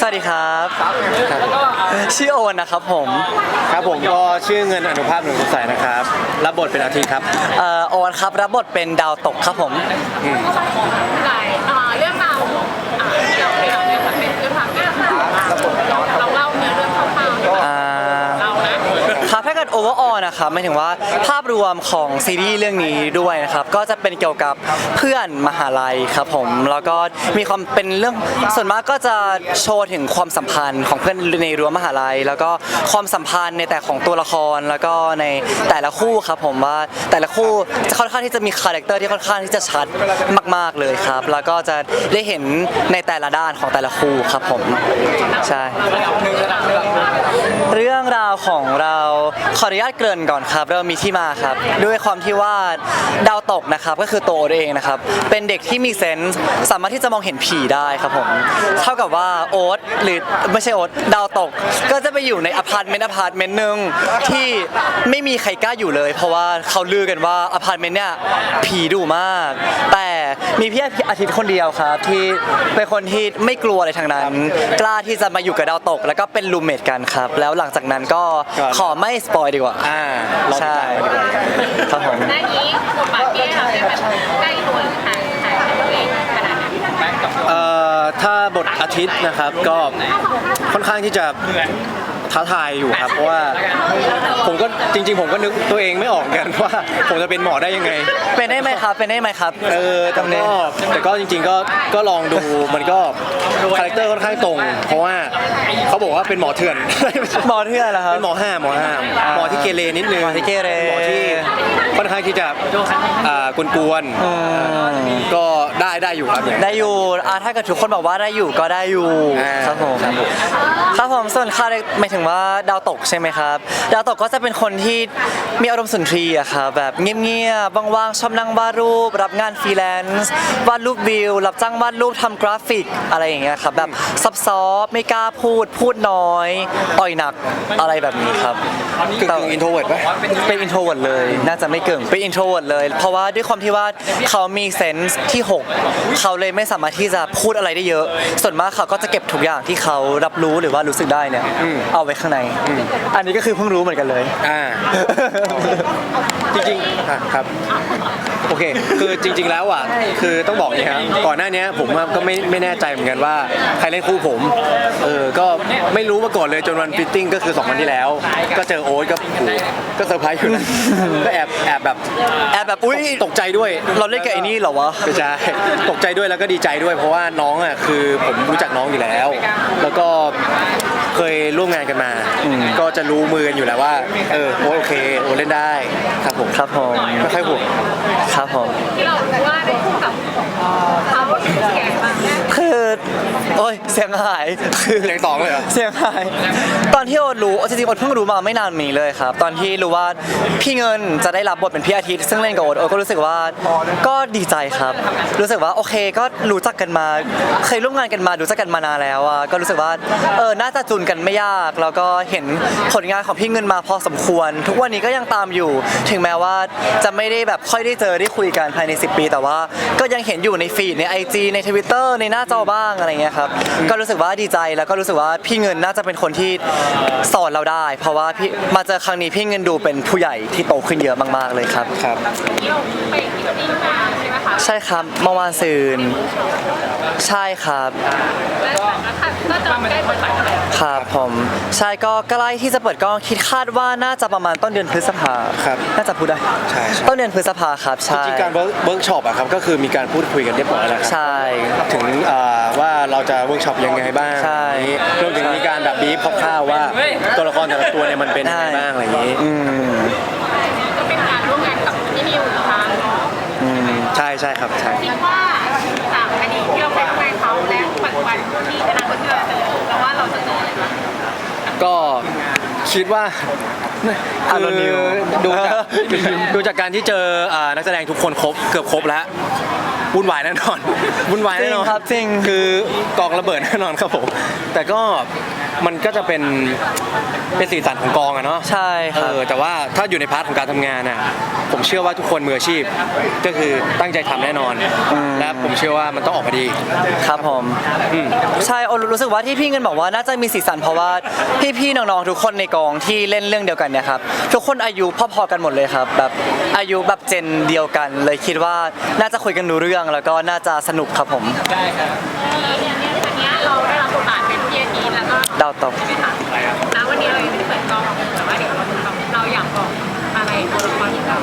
สวัสดีครับ ชื่อโอนนะครับผม ครับผมก็ชื่อเงินอนุภาพหนุ่มใสนะครับ รับบทเป็นอาทิตย์ครับ เอ่อโอนครับ รับบทเป็นดาวตกครับผมหลายอ่า นะครับถ้าเกิด overall นะครับหมายถึงว่าภาพรวมของซีรีส์เรื่องนี้ด้วยนะครับ ก็จะเป็นเกี่ยวกับเพื่อนมหาลัยครับผม แล้วก็มีความเป็นเรื่องส่วนมากก็จะโชว์ถึงความสัมพันธ์ของเพื่อนในรั้วมหาลัย แล้วก็ความสัมพันธ์ในแต่ของตัวละครแล้วก็ในแต่ละคู่ครับผมว่าแต่ละคู่จะค่อนข้างที่จะมีคาแรคเตอร์ที่ค่อนข้างที่จะชัดมาก ๆเลยครับ แล้วก็จะได้เห็นในแต่ละด้านของแต่ละคู่ครับผมใช่ เรื่องราวของเราขออนุญาตเกริ่นก่อนครับเริ่มมีที่มาครับ ด้วยความที่ว่าดาวตกนะครับก็คือตัวโอเองนะครับเป็นเด็กที่มีเซนส์สามารถที่จะมองเห็นผีได้ครับผมเท่ากับว่าโอ๊ตหรือไม่ใช่โอ๊ตดาวตก ก็จะไปอยู่ในอพาร์ตเมนต์อพาร์ตเมนต์หนึ่งที่ไม่มีใครกล้าอยู่เลย เพราะว่าเขาลือกันว่าอพาร์ตเมนต์เนี่ยผีดุมาก แต่มีพี่อาทิตย์คนเดียวครับ ที่เป็นคนที่ไม่กลัวอะไรทางนั้น กล้าที่จะมาอยู่กับดาวตก แล้วก็เป็นรูมเมทกันครับแล้วหลังจากนั้นก็ครับขอไม่สปอยดีกว่า อ่าลองใช่ติดตามดีกว่าครับผม หน้านี้บทบาทที่เราได้แบบใกล้ตัวหรือห่างห่างจากตัวเองขนาดไหนเอ่อถ้าบทอาทิตย์นะครับก็ค่อนข้างที่จะ ท้าทายอยู่ครับเพราะว่าผมก็จริง ๆ ผมก็นึกตัวเองไม่ออกเหมือนกันว่าผมจะเป็นหมอได้ยังไง เป็นได้ไหมครับ เป็นได้ไหมครับ เออแต่ก็แต่ก็จริง ๆ ก็ก็ลองดูมันก็คาแรคเตอร์ค่อนข้างตรง เพราะว่าเขาบอกว่าเป็นหมอเถื่อนหมอเถื่อนเหรอครับเป็นหมอห้าหมอห้าหมอที่เกเรนิดนึงหมอที่เกเรหมอที่ ค่อนข้างที่จะอ่ากวนๆก็ได้ได้อยู่ครับ ได้อยู่อ่าถ้าเกิดทุกคนบอกว่าได้อยู่ก็ได้อยู่อ่าครับผมครับผม ครับผมส่วนคาแรคหมายถึงว่าดาวตกใช่ไหมครับ ดาวตกก็จะเป็นคนที่มีอารมณ์สุนทรีย์อะครับแบบเงียบๆว่างๆชอบนั่งวาดรูป รับงานฟรีแลนซ์วาดรูปวิว รับจ้างวาดรูปทำกราฟิกอะไรอย่างเงี้ยครับแบบซับซ้อนไม่กล้าพูดพูดน้อยอ่อยหนักอะไรแบบนี้ครับกึ่งๆอินโทรเวิร์ดปะเป็นอินโทรเวิร์ดเลย น่าจะไม่เก่งเป็นอินโทรเวิร์ดเลย เพราะว่าด้วยความที่ว่าเขามีเซนส์ที่ 6 เขาเลยไม่สามารถที่จะพูดอะไรได้เยอะ ส่วนมากเขาก็จะเก็บทุกอย่างที่เขารับรู้หรือว่ารู้สึกได้เนี่ยเอาไว้ข้างใน อันนี้ก็คือเพิ่งรู้เหมือนกันเลย อ่า จริงๆอะครับ โอเค คือจริง ๆ แล้วอะ คือต้องบอกอย่างนี้ครับก่อนหน้านี้ผมว่าก็ไม่ไม่แน่ใจเหมือนกันว่าใครเล่นคู่ผม เออ ก็ไม่รู้มาก่อนเลยจนวันฟิตติ้งก็คือ2วันที่แล้ว ก็เจอโอ๊ตก็โอ้โหก็เซอร์ไพรส์อยู่นะ ก็แอบแอบแบบแอบแบบอุ้ยตกใจด้วยเราเล่นกับไอ้นี่เหรอวะไม่ใช่ตกใจด้วยแล้วก็ดีใจด้วย เพราะว่าน้องอะคือผมรู้จักน้องอยู่แล้ว แล้วก็เคยร่วมงานกันมา ก็จะรู้มือกันอยู่แล้วว่า เออโอโอเคโอเล่นได้ครับผมครับผมไม่ค่อยห่วงครับผมที่เรารู้ว่าได้คู่กับเขา โอ้ยเสียงหายคือเสียงสองเลยเหรอ เสียงหาย ตอนที่โอ๊ตรู้จริงๆโอ๊ตเพิ่งรู้มาไม่นานมีเลยครับ ตอนที่รู้ว่าพี่เงินจะได้รับบทเป็นพี่อาทิตย์ ซึ่งเล่นกับโอ๊ตโอ๊ตก็รู้สึกว่าก็ดีใจครับ รู้สึกว่าโอเคก็รู้จักกันมา เคยร่วมงานกันมารู้จักกันมานานแล้วอะก็รู้สึกว่าเออน่าจะจูนกันไม่ยากแล้วก็เห็นผลงานของพี่เงินมาพอสมควร ทุกวันนี้ก็ยังตามอยู่ ถึงแม้ว่าจะไม่ได้แบบค่อยได้เจอได้คุยกันภายใน 10 ปี แต่ว่าก็ยังเห็นอยู่ในฟีดใน IG ในทวิตเตอร์ในหน้าจอบ้างอะไรเงี้ยครับก็รู้สึกว่าดีใจแล้วก็รู้สึกว่าพี่เงินน่าจะเป็นคนที่สอนเราได้ เพราะว่าพี่มาเจอครั้งนี้พี่เงินดูเป็นผู้ใหญ่ที่โตขึ้นเยอะมาก ๆเลยครับครับ ที่เราไปฟิตติ้งมาใช่ไหม คะใช่ครับเมื่อวานซืนใช่ครับและก็จะใกล้เปิดตัวแล้วครับผมใช่ก็ใกล้ที่จะเปิดกล้องคิดคาดว่าน่าจะประมาณต้นเดือนพฤษภาครับน่าจะพูดได้ใช่ใช่ ต้นเดือนพฤษภาครับจใช่ริงๆการเวิร์กเวิร์กช็อปอะครับก็คือมีการพูดคุยกันเรียบร้อยแล้วครับใช่ ถึงเอ่อว่าเราจะเวิร์กช็อปยังไงบ้างใช่ รวมถึงมีการแบบบีฟคร่าวๆว่า ตัวละครแต่ละตัวเนี่ยมันเป็นยังไงบ้างอะไรอย่างนี้ อืม ก็เป็นการร่วมงานกับพี่นิวนะคะอืม ใช่ใช่ครับใช่คิดว่าจากอดีตที่เราไปทำงานเขาและปัจจุบันที่อนาคตที่เราจะเจอแล้วว่าเราจะเจออะไรบ้างก็คิดว่าอารมณ์นิวดูจากดูจากการที่เจออ่านักแสดงทุกคนครบเกือบครบแล้ววุ่นวายแน่นอนวุ่นวายแน่นอนจริงครับจริงคือกองระเบิดแน่นอนครับผมแต่ก็ มันก็จะเป็นเป็นสีสันของกองอะเนาะใช่คเอรับ อแต่ว่าถ้าอยู่ในพาร์ทของการทำงานน่ะผมเชื่อว่าทุกคนมืออาชีพ ก็คือตั้งใจทำแน่นอนและผมเชื่อว่ามันต้องออกมาดี ครับผมอืม ใช่โอรู้สึกว่าที่พี่เงินบอกว่าน่าจะมีสีสันเพราะว่าพี่ๆน้องๆทุกคนในกองที่เล่นเรื่องเดียวกันเนี่ยครับทุกคนอายุพอๆกันหมดเลยครับแบบอายุแบบเจนเดียวกัน เลยคิดว่าน่าจะคุยกันรู้เรื่องแล้วก็น่าจะสนุกครับผมอันเนี้ยเราได้รับบทบาทเป็นพี่อาทิตย์ แล้วก็ดาวตกใช่ไหมคะแล้ววันนี้เรายังไม่ได้เปิดกล้องแต่ว่าเดี๋ยวเราเราอยากบอกอะไรตัวละครของเรา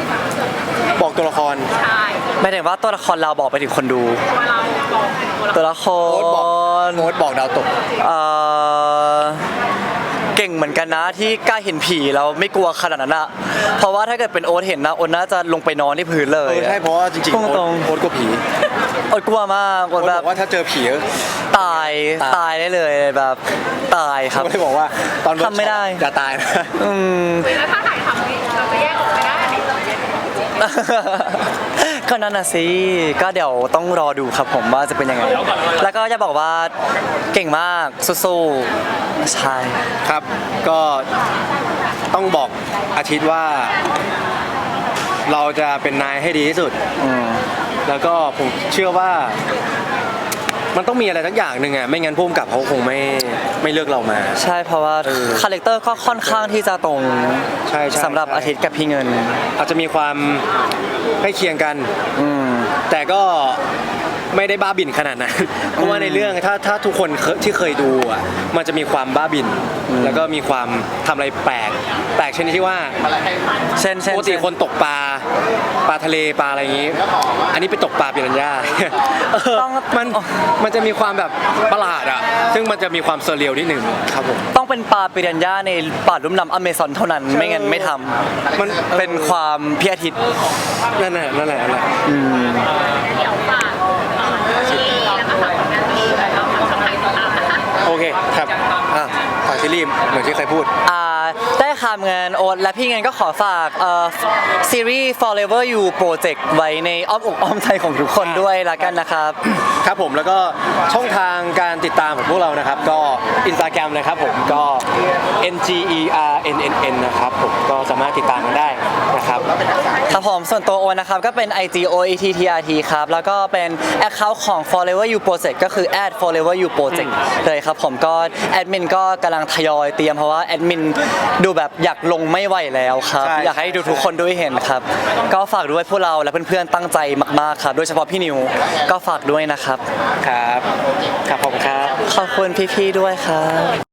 บอกตัวละครใช่ไม่ถึงว่าตัวละครเราบอกไปถึงคนดู ตัวเราบอกตัวตัวละละคโอ๊ตบอกรโน้ตบอกดาวตก เอ่อ เก่งเหมือนกันนะที่กล้าเห็นผีแล้วไม่กลัวขนาดนั้นอะเพราะว่าถ้าเกิดเป็นโอ๊ตเห็นนะโอ๊ตน่าจะลงไปนอนที่พื้นเลเอย อใช่เพราะว่าจริงๆพุ่โอ๊ตตรงโอ๊ตก็ผีๆโอ๊ตกลัวมากโอ๊โอ๊ตตแบบอบกว่าถ้าเจอผีตาย ตายได้เลยแบบตายครับก็เลยบอกว่าตอนเวิร์กช็อปทำไม่ได้อย่าตายนะอืม แล้วถ้าถ่ายทำนี่เราจะแยกออกไม่ได้ก็ นั่นน่ะสิก็เดี๋ยวต้องรอดูครับผมว่าจะเป็นยังไง แล้วก็จะบอกว่าเก่งมากสู้ๆใช่ครับ ก็ต้องบอกอาทิตย์ว่า เราจะเป็นนายให้ดีที่สุด อืม แล้วก็ผมเชื่อว่า มันต้องมีอะไรสักอย่างหนึ่งอะไม่งั้นพุ่มกับเขาคงไม่ไม่เลือกเรามา ใช่เพราะว่าเออคาแรคเตอร์ก็ค่อนข้างที่จะตรงใช่ใช่สำหรับใช่ อาทิตย์กับพี่เงินอาจจะมีความใกล้เคียงกัน อืม แต่ก็ ไม่ได้บ้าบินขนาดนั้นเพราะว่าในเรื่องถ้าถ้าทุกคนเคที่เคยดูอะมันจะมีความบ้าบิน แล้วก็มีความทำอะไรแปลกแปลกชนิดที่ว่าเช่นเช่นปกติคนตกปลาปลาทะเลปลาอะไรอย่างงี้ อันนี้ไปตกปลาปิรันย่าเออต้อง มันมันจะมีความแบบประหลาดอะซึ่งมันจะมีความเซอร์เรียลนิดหนึ่งครับผมต้องเป็นปลาปิรันย่าในป่าลุ่มน้ำอเมซอนเท่านั้น ไม่งั้นไม่ทำมันเป็นความพี่อาทิตย์นั่นแหละนั่นแหละนั่นแหละ เดี๋ยวฝาก ชิดโอเคครับอะฝากซีรีส์เหมือนที่เคยพูด อ่าได้คำเงินโอ๊ตและพี่เงินก็ขอฝากเอ่อซีรีส์ Forever You Project ไว้ในอ้อมอกอ้อมใจของทุกคนด้วยละกันนะครับ ครับผมแล้วก็ช่องทางการติดตามของพวกเรานะครับ ก็อินสตาแกรมนะครับผมก็ n g e r n n n นะครับผมก็สามารถติดตามกันได้นะครับ ครับผมส่วนตัวโอนนะครับ ก็เป็น IG O E T T R T ครับ แล้วก็เป็น Account ของ Forever You Project ก็คือ add Forever You Project เลยครับผมก็แอดมินก็กำลังทยอยเตรียมเพราะว่าแอดมินดูแบบอยากลงไม่ไหวแล้วครับ ใช่ อยากให้ดูทุกคนด้วยเห็นครับ ก็ฝากด้วยพวกเราและเพื่อนๆตั้งใจมากๆครับ โดยเฉพาะพี่นิวก็ฝากด้วยนะครับ ครับ ครับผมครับ ขอบคุณพี่ๆด้วยครับ